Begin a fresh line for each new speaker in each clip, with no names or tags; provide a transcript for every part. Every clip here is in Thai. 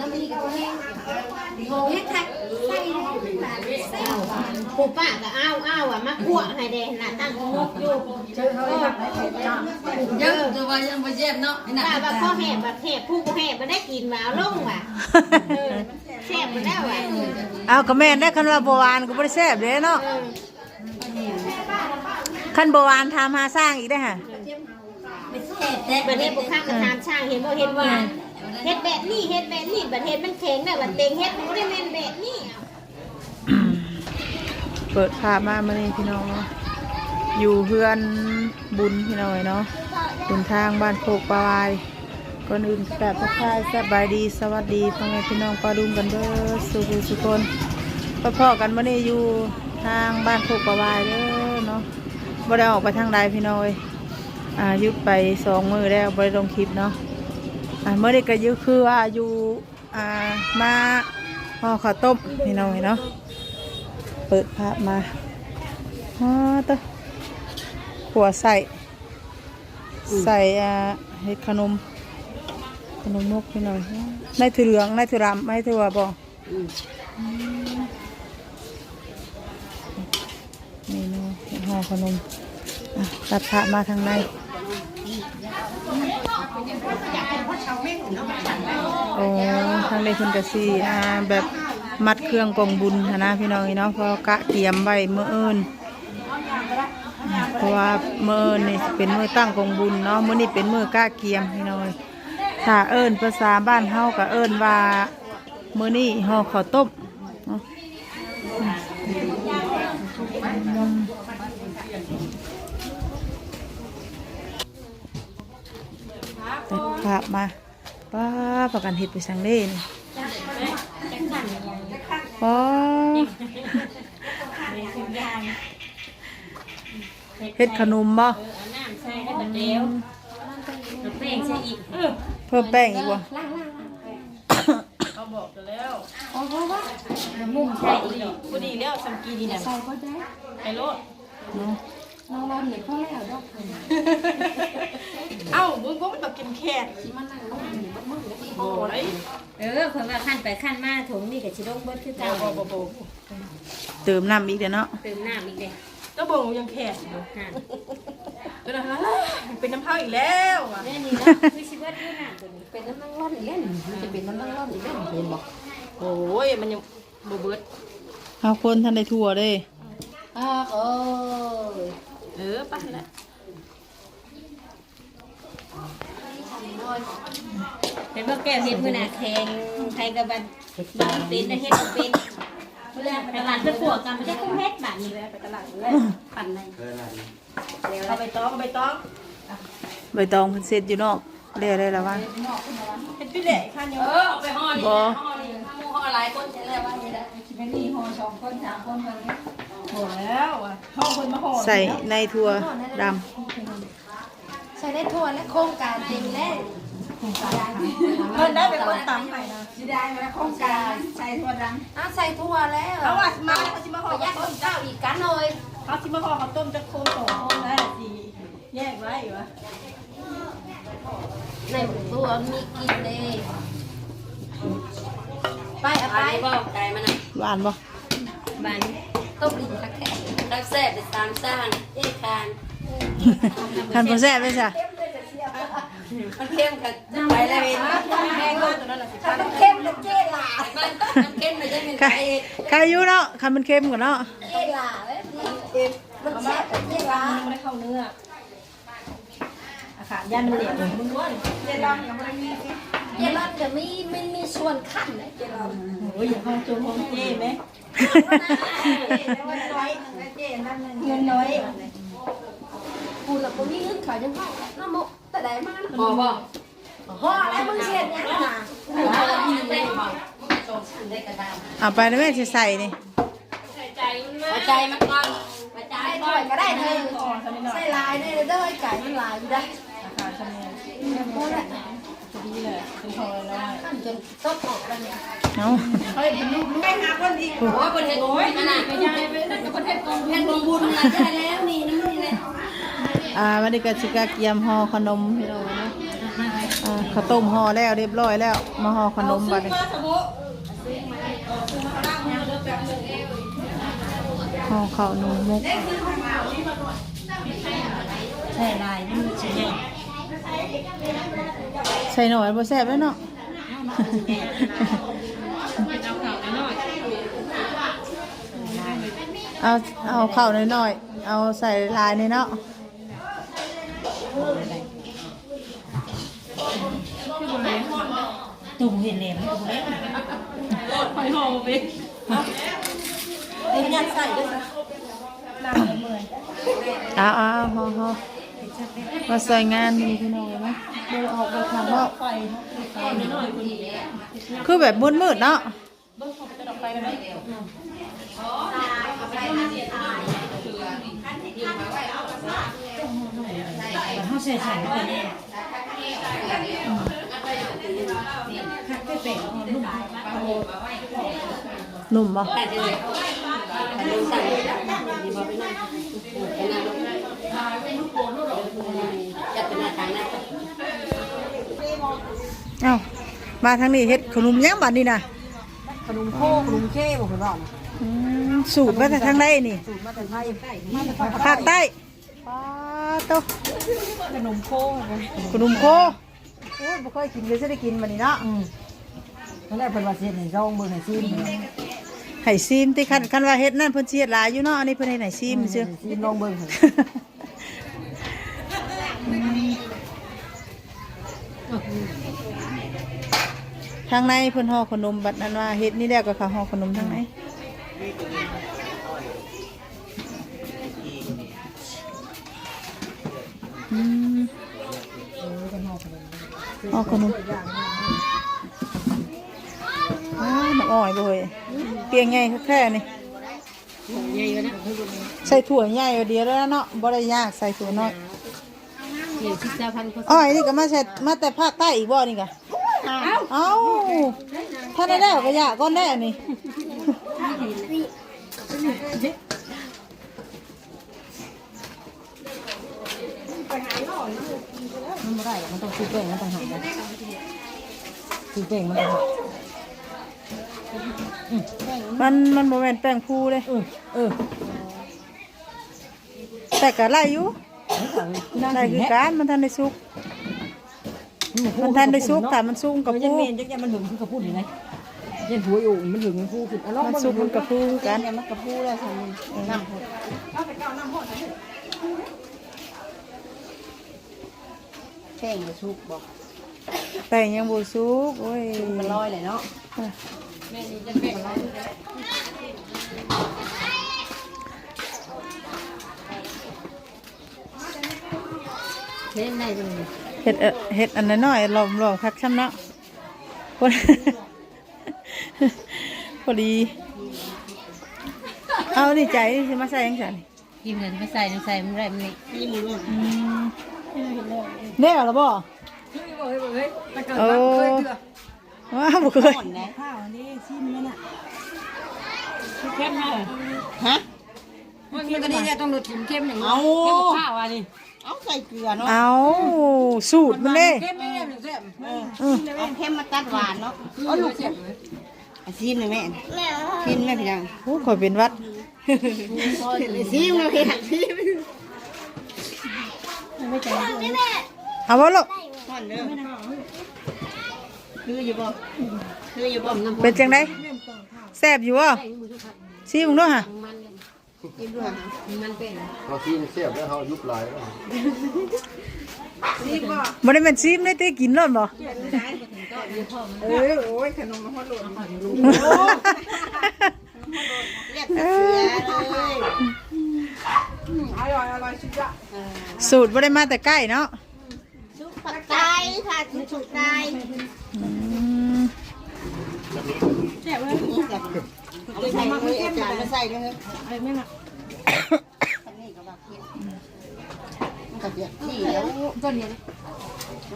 น้ำมีกับแห้งโหเฮ็ดคักใส่เลยหวานใส่หวาน
ปูป้าก็อ้าวอ้าวอะมาคั่วให้แดงน่ะตั้งงกอยู่
ยังจะว่ายังบ่เจ็บเนาะหนัก
ป้าว่าพ่อแห่บัดแห่ผู้บ่แห่บ่ได้กินมาเอาลงว่ะเออแซ่บบ่ได้ว่ะ
เอาก็แม่นได้คันว่าบ่หวานก็บ่ได้แซ่บเด้เนาะ
เออ
คันบ่หวานทำหาสร้างอีกได้อค่ะ
ไม่เจ็บแต่
บัดนี้บ่ข้างก็ถามช่างเห็นบ่เห็นว่า เฮ็ดแบบนี้เฮ็ดแบบนี้บัดเฮ็ดมันแข็งได้บัดเต็งเฮ็ดมันบ่ได้แม่นแบบนี้
เปิดภาพมามื้อนี้พี่น้องเนาะอยู่เพื่อนบุญพี่น้อยเนาะบุญทางบ้านโคกปลาวายก่อนอื่นกราบทักทายสบายดีสวัสดีพ่อแม่พี่น้องปลาดุงกันเด้อสุขสุขคนพ่อๆกันมื้อนี้อยู่ทางบ้านโคกปลาวายเด้อเนาะบ่ได้ออกไปทางใดพี่น้อยอ่าหยุดไปสองมื้อแล้วบ่ได้ลงคลิปเนาะ อ่าเมื่อนี้ก็อยึดคือว่าอยู่อ่ามาห่อข้าวต้มพี่น้อยเนาะเปิดภาพมาอ๋อตัวหัวใส่ใส่อ่าเห็ดขนมขนมมกพี่หน่อยในถือเหลืองในถือรำไม่ถือว่าบอนี่เนาะเห็ดห่อขนมอะตัดผ้ามาทางใน โอ้ทางในคุณกสีอ่าแบบมัดเครื่องกองบุญนะพี่น้องเนาะเพอกะเตรียมไว้เมื่อเอิญเพราะว่าเมื่อเนี่เป็นเมื่อตั้งกองบุญเนาะเมื้อนี้เป็นเมื่อกะเกียมพี่น้อยถ้าเอิญภาษาบ้านเฮาก็เอิญว่าเมื้อนี้ห่อข้าวต้มเนาะตัด ภาพมาป้าประกันเห็ดไปสังเล่นป้าเห็ดขนมบ่
น้ำใส่ให้บัดเดียวเอาแป้งอีกเออ
เพิ่มแป้งอีกว
มุ่งใส่อีกพอดีแล้วสังกีดีนะ
ใส่ก็ได้
ไปโลด
นาะ
น้องเราเห็นเขาแล้วดอก
เอ้ามึงก็มันต้องกินแค่
ที่มันนั่งลงอยู่บนมือที่
โอ้ย
เออคนว่าขั้นไปขั้นมาถุงนี่ก็สิลงเบิดคือเก่า
บ่บ่บ่
เติมน้ำอีกเดี๋ยวเนาะ
เติมน้ำอีกเด้
ก็บ่ยังแค่อยู่
ห่าน
เป็นอะไรเป็นน้ำเผาอีกแล้วอะ
แม่นี่นะคือสิเบิดอยู่น้ำตัวนี้
เป็นน้ำนั่งร่อนอีกแล้วมันจะเป็นน้ำนั่งร่อนอีกแล้วเห็นบอก
โอ้ยมันยังบ่เบิด
เอาคนทันได้ทั่วเด้
อ้าวเอ้ย
เออไปละ
เป็นบ่แก้วเฮ็ดมื้อหน้าแข็งใครก็บันบันเป็นนะเฮ็ดบ่เป็นเวลาไปตลาดไปปวกกันมันจะคุ้มเฮ็ดบาดนี้เลยไปตลาดเลยปั่นใน
เอาไปต้องเอาไปต้อง
ใบตองเพิ่นเสร็จอยู่นอกเรียกได้แล้วว่า
เฮ็ดพี่เด็กคันเดียว
เออไปห่อนี่
บ่
ห่อนี่ห่อหลายคนใช่แล้วว่านี่แหละไม่มีห่อสองคนสามคนคนนี้
โหแล้วอะห่อคนมาห่อ
ใส่ในถั่วด
ใส่ได้ทั่วและโครงการจริงแล้ว
เพิ่นได้เป็นคนตำให้นะ
สิได้มาโครงการใส่ทั่วดังอะใส่ทั่วแล้ว
เอาว่ามาเขาสิมาห่อ
ประหยั
ข้าว
ด
ต้ม
เจ้าอีกกันหน่อย
เขาสิมาห่อข้าวต้มจะโคมสองคนได้สิแยกไว้วะ
ในตัวมีกินเด้ไปเอาไป
บอกใจมันนะำ
หวานบ่
บาน
ต้มลิ้นตะแคง
รักแซ่บแต่ตามสร้างเอ้คาน
คันบ่แซ่บเลยจ้ะ
มันเข้มกับไปแล้วเห็นไหม
แม่ก็ตัวนั้นน่ะสิ
ถ้ามันเข้มแล้วเจ๊หลา
มันมันเข้มไม่ใช่เป็น
ใคร
ไก่
ใครอยู่เนาะคันมันเค็มกว่าเนาะ
เจ๊หลาเว้ยนี่มันแซ่บเจ๊หลา
มันไม่ได้เข้าเนื้ออาขาย่านมันเหลวมึงว่าเจ๊ดำยังไม่ได้มี
เจ๊ร้อนจะมีไม่มีส่วนขั้นนะเจ๊ร้อน
โอ้ยอย่าห้องจงห้องเจ๊ไหม
เงินน้อยเงินน้อยกูละกูมีเงินขายยังพ่อน้ำมกแต่ไหนมา
พอบอก
ห่อแล้วมึงเสียเนี่ยนะ
ได้บอกโจมได้กระดาษ
เอาไปแล้วแม่สิใส่นี่
หัวใจมันก่อนหัวใจ
ใส่
ก่
ถ้
อ
วนยก็ได้เลยใส่ลายได้เลยเด้อไอ้ไก่มันลายอยู่ได้
เลยเป็นพอแล้ว
ขั้นดีโอา
เฮ้ยเป็นลูกไม่หาคนดี
โอ้ยคนเห็นโอ้ยนั่นน่ะไม่ใช่คนเห็นกองแผ่นกองบุญนะใช่แล้วนี่น้ำนี่แหละ
อ่าวันนี้ก็สิกะเกียมห่อขนมพี่น้องเนาะอ่าข้าวต้มห่อแล้วเรียบร้อยแล้ว มาห่อขนมบัดนี้ห่อข้าวหนูมุก
ใช่ลายนี่มันใหญ่
ใส่หน่อยบ่แซ่บแล้วเนาะเอาเอาข้าวน้อยๆ เอาใส่ลายนี่เนาะ
ตุ่มเห็นแหลมตุ่มเล็ก
ไอ้ยัดใส่ด้วย
เอาเอาเอาห่อห่อ มาใส่งานนี่พี่น้องเห็นไหมเดินออกไปข้างนอกคือแบบมืดๆเนาะ
เขาใส่ใส่ไปเนี่ยคักไปแปะ เอาลูก
หนุ่มบ่เอ้ามาทางนี้เฮ็ดขนมยังบัดนี้นะ
ขนมโคขนมเข้บอกคุณบอก
อืมสูตรมาจากทางใดนี่
สูตรมาแต่ไทย
ภาคใต้ป้าโต
ขนมโค
ขนมโคโอ้ยบ่เคยกินเลยจะได้กินบัดนี้เนาะ
ตอนแรกเป็นว่าเสียในร่องเบอร์ไหนซีม
ให้ซีมติคันคันว่าเฮ็ดนั่นเพิ่นสิเฮ็ดหลายอยู่เนาะอันนี้เพิ่นให้ไหนซีมซื่อ
ซีมร่องเบอร์ไหน
ทางในเพิ่นห่อขนมบัดนั้นว่าเฮ็ดนี่แล้วก็เขาห่อขนมทางในอืมห่อขนมอ้าวน้ำอ้อยบ่เฮ้ยเปียงใหญ่แค่ๆนี่ใส่ถั่วใหญ่เอาเดียวแล้วเนาะบ่ได้ยากใส่ถั่วน้อย
เดี๋ยวที่เจ้าพันเขา
อ้อยนี่ก็มาใส่มาแต่ภาคใต้อีกบ่นี่กะเอ้าถ้าได้แล้วก็อยากก้อนได้อันนี้
มันไม่ได้มันต้องซื้อแป้งมันต่างหาซื้อแป้งมันต่างหา
มันมันบ่แม่นแป้งฟูเลย
เออเออ
แต่ก็ไล่อยู่
นั่ง
ไล่
กิน
คือ
แฮะ
การมันทันได้สุก มันทันได้สุกแต่มันสุกกับ
ยัน
ฟู
เมนจักยันมันหึงคือกระพุ้นอยู่ไหนยันหัวอยู่มันหึงมันฟูขึ้นอะลอง
มัน
มัน
สุกมันกับฟูคือกัน
เนี่ยมันกระพุ้แล้วทำน้ำพดแป้งจะชุกบอก
แป้งยังบ่สุกโอ้ย
มันลอยเลยเนาะ
เล่นได้จังเลย
เฮ็ดเอ่อเฮ็ดอันน้อยๆหลอมๆคักซ้ำเนาะพอพอดี เอานี่ใจสิมาใส่ยังซั่น
กินเงินไม่ใส่ใส่มันได้มันนี่
อืมแน่แล้วบ่โอ้ว้าวบ่เคย
ข้าวนี่ชิมนั่นน่ะ
เข้มมาก
ฮะมันก็นี่เนี่ยต้องลดถิ่มเข้มอย่างเอา
เข้มข้าวอะนี่
เอาใส่เกลือเนาะ
เอาสูตรมันเด้
เข้มไม่ได้หนึ่งเส้น
เอาเข้มมาตัดหวานเนาะ
เอาลูกเข้มซีมเลยแม่กินแม่พี่ยัง
โอ้ข่อยเป็นหวัด
ซีมเลยพี่ซีม
เอาบ่ลูก
ก่อนเด้อคืออยู่บ่คืออยู่บ่น้ำ
เป็นจังไดแซ่บอยู่บ่ซีมึงด้วยฮะ
กินด้วย
เราซีนเสียบแล้วเขายุบลายแล้ว
บ่ได้เป็นซีมได้ติกินรอดบ่
เออโอ้ยขนมมันฮอดโลด
เรียกเสียเลย
อร่อยอร่อยสุดยอด
สูตรบ่ได้มาแต่ใกล้เนาะ
ชุกผักไตค่ะชุกผักไต
อืม
เอา ไปใส่เลยอาจารย์มาใส่เลย
อันนี้ก็แบบเผ็ดมันก็เดือดที่แล้ว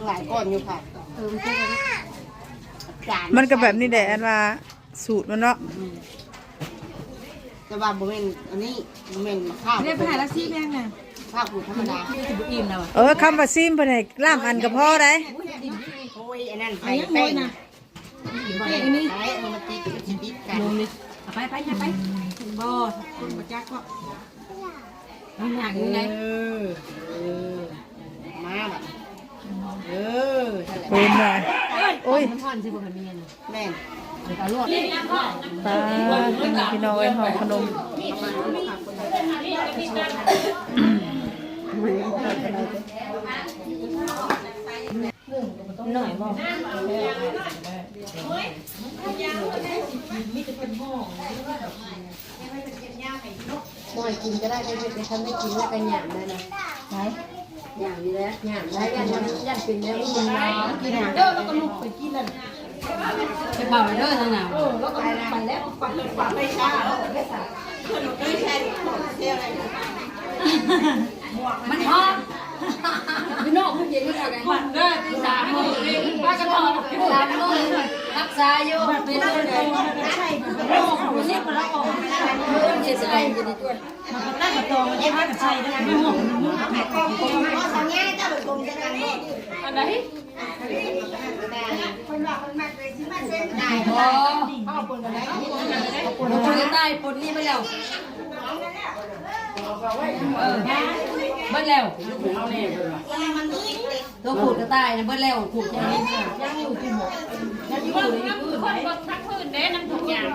หลายก้อนอยู่ค่ะเออมันเป็นอะไรจาน
มันก็แบบนี้แหละอันว่าสูตรมันเนาะ
แต่ว่าบ่แม่นอันนี้บ่แม่นข้าว
เรียกไปหาลักซี่แม่น่ะ
ข้าวผูธรรมดา
อิ่มแล้ว
เออคำว่าซีมเพิ่นให้ล่ามอันก็พอได้
โอ้ยยอันนั้นใส่แป้งนะแป้งนี่ใส่เอามาติดติดติ ดกัน
ไปไปไปบ่คนบ่จักก็มันอยาก
เอ
ยังไง
อเออมาแบบเออนั่นแหละ
เป็นไงโอ้ย
มันห่อนสิบ่มันมีเงิน
แม่น
ปลาพี่น้องเอ้ยห่อขนม
หน่อยบ่
บ่ให้กินก็ได้ไม่เป็นทำให้กินแล้วก็หยามได้นะไหนหยามนี่แหละหยามได้ยันยันเป็นแล้วมันมากินหยามเด้อแล้วก็ลุกไปกินนั่น
ไปเป่าเด้อทางหนาว
แล้วก็ไปแล้วปักปักไปช้าแล้วไม่สา
มันหอม
พี่น้องผู้หญิงนี่ค่ะกัน
เด้อที่สา ป้าก็ถอด
ตามโลกรักษาอยู่
เป็นเลยใช่โรคมันนี่มันละออก
เออเจ็ดสิบเอ็ดอยู่ในตัว
มันก็ตั้งตรงมันจะใช่ได้ไม่ห่วงมัน
อันไหนอ๋อเข้าปนกันได้ปนกันได้ปนนี่ไปแล้ว เบิ้ลแล้วตัวขูดกระต่ายนะเบิ้ลแล้วขูดยังยังอยู่ที่หมดยังอยู่ในพื้น
คนบ่ทักพื้นเด้น้ำทุกอย่าง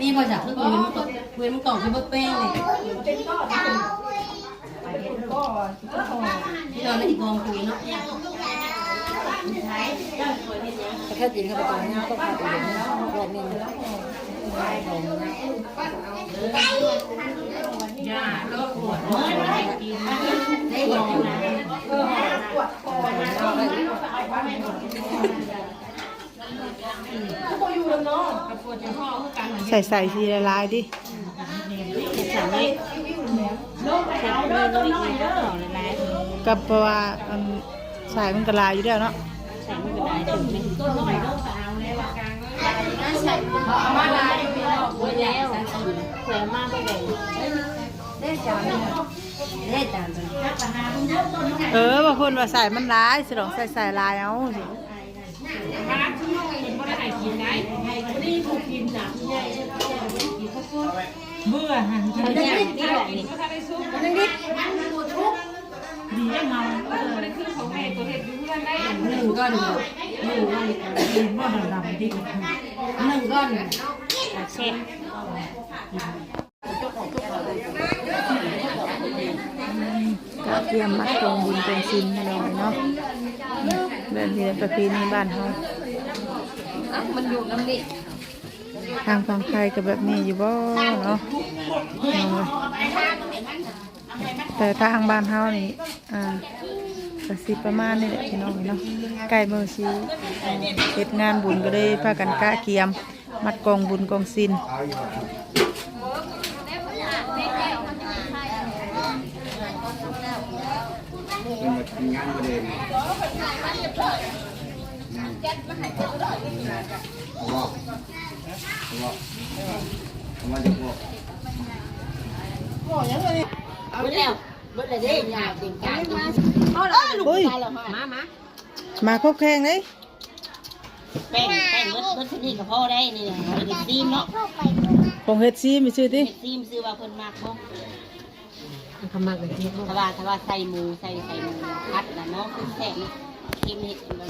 นี่พอจากพื้นมันตกพื้นมันตกที่เบิ้ลเป้งเลยที่เราในอีกกองคุยเนาะแค่กินเข้าไปตรงนี้ก็พาดไปเลยนี้
ย่าโรอยไม่กินได้ลอง
ใส่ใส่ทีละลายดิ
สามนี้โรคไปเอาเด้อต้นน้อยเด้อหลาย
กับว่ามันสายมันกระลายอยู่แล้วเนาะ
ใส่มือได้ถึงต้นน้อยโรคไปเอาแล้วกลาง
มาลาย
ไว้แล้วแขวนมาบ่ได้
ได้จานได้จาน
เออบางคนว่าใส่มันลายสิลองใส่ใส่ลายเอาสิ
ร้านที่เห็นบ่ได้ให้กินได้ให้บ่ได้ถูกกินน่ะใหญ่กินข้าวโพดเบื่อหันทำอย่างนี้แบบนี้ก็ได้ซุปมันนิดดีได้เมาบ่ได้คือของแม่ตัวเฮ็ดอยู่เพื่อนได้
หนึ่งก้อนหนึ่งก้อน
กินบ่ดำๆดิ
หนึ่งก้อน
เช็ด
ก็เตรียมมัดตรงบุญตรงซินให้เราเนาะแบบนี้ประเพณีบ้านเฮา
มันอยู่น้ำนี่
ทางฝั่งไทยก็แบบนี้อยู่บ่เนาะเอาไว้แต่ทางบ้านเฮานี่อ่าก็สิประมาณนี้แหละพี่น้องเนาะใกล้มื้อสิเฮ็ดงานบุญก็ได้พากันกะเกียม มัดกองบุญกองซิน
เป็นมาทำงานประเด็นเอาบอกเอาบอกเอามาจากบอก
เอาแล้วเมื่อไรได้ยาเป็นการ
อุ้ย
มามา
มาครบแข่งเลย
แป้งแป้งเมื่อเมื่อที่นี่กับพ่อได้นี่เด็กซีมเนาะ
ของเฮ็ดซีมีชื่อติ
เด็กซีมซื้อว่าเพิ่นมากเนาะ
ทำมากันที่
ถ้าว่าถ้าว่าใส่หมูใส่ใส่หมูพัดนะเนาะคือแซ่บเค็มเห็ดมัน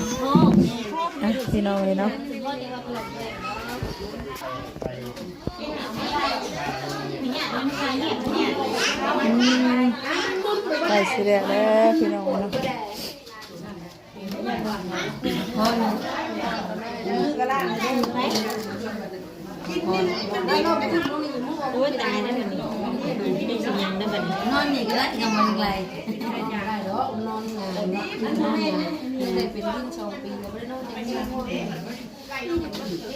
อะพี่น้องเลยเนาะอืมใส่สิแล้วแล้วพี่น้องเนาะ
โอ้ยตายแล้วนี่นี่เป็นยังได้บัดนี้
นอนนี่ก็ได้ยังมันไรได้หรอนอนงานนอนนี่ได้เป็นวิ่งสอปีแล้วไม่ได้นอนอย่างนี้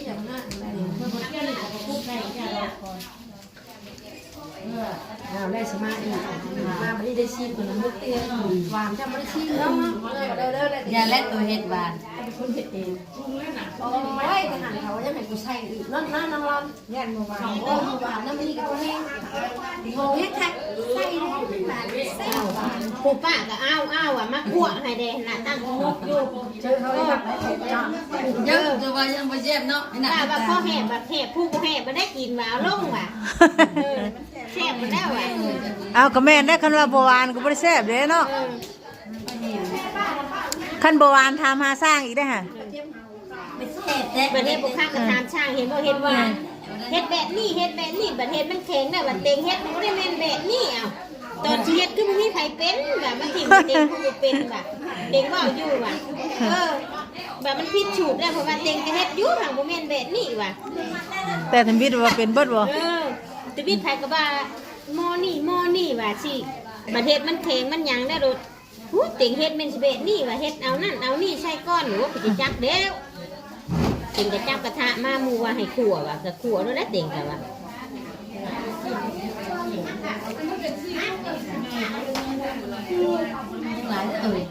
อย่างนั้นเราได้สมาธิมาไม่ได้ชิมคนละมุกเตี้ยหวานจะไม่ได้ชิมแล้วอย่าเล่นตัวเห็ดหวาน โอ้ยทหารเขา
ยังให้กูใส่อีกนั่นนั่นน้ำร้อน
ยันบ่ว่า
โอ้หวานน้ำนี่ก็แห้งโง่เฮ็ดแท้ใส่เลยหวานใส่หวาน
ผู้ป้าก็อ้าวอ้าวอะมาคั่วให้แดน่ะตั้งงกอยู่
เจอเขาแบบเยอะจะว่ายังไม่เจ็บเนาะ
ป้าว่าพ่อแห่แบบแห่ผู้บ่แห่บ่ได้กินมาเอาลงว่ะเออแซ่บบ่ได้ว่ะ
เอาก็แม่นได้คันว่าบ่หวานก็บ่ได้แซ่บเด้เนาะ
เออ
คันบ่หวานทำหาสร้างอีกได้อห่ะ
ไม่เจ็บแต่
บัดนี้บ่คักก็ถามช่างเห็นบ่เห็นว่าเฮ็ดแบบนี้เฮ็ดแบบนี้บัดเฮ็ดมันแข็งได้บัดเต็งเฮ็ดมันบ่ได้แม่นแบบนี้เอ้าตอนที่เฮ็ดคือบ่มีไผเป็นแบบมันทิ่มเต็งผู้บ่เป็นว่ะเต็งเว้าอยู่ว่ะเออแบบมันผิดสูตรแล้วเพราะว่าเต็งก็เฮ็ดอยู่ทางบ่แม่นแบบนี้ว่ะ
แต่ทำบิดว่าเป็นเบิดบ่
เออแต่บิดไผก็ว่าหมอนี่หมอนี่ว่าสิบัดเฮ็ดมันแข็งมันหยังได้โดด หูเต็งเฮ็ดเมนสเบดนี่ว่าเฮ็ดเอานั่นเอานี่ใช่ก้อนหนูก็สิจักเด้วเต็งกะจับกระทะมาหมูว่าให้ขัวว่าก็ขั่วแล้วยนะเต็งกะว่า
หลายเอ่ย